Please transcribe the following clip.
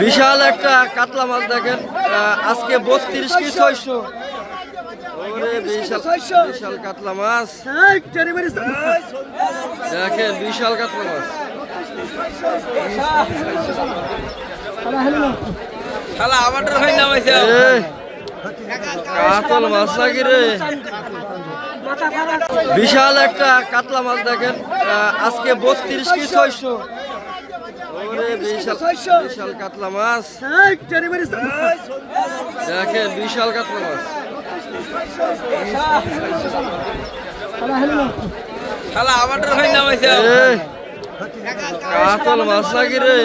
বিশাল একটা কাতলা মাছ দেখেন। আহ, আজকে বত্রিশ কি ছয়শো? বিশাল বিশাল কাতলা মাছ। দেখেন বিশাল কাতলা মাছ। কাতল মাছ নাকি রে? বিশাল একটা কাতলা মাছ দেখেন। আহ, আজকে বত্রিশ কি ছয়শো? বিশাল কাতলা মাছ। দেখেন বিশাল কাতলা মাছ। শালা আমাদের ভাই নামাইছে। কাতল মাছ নাকি রে?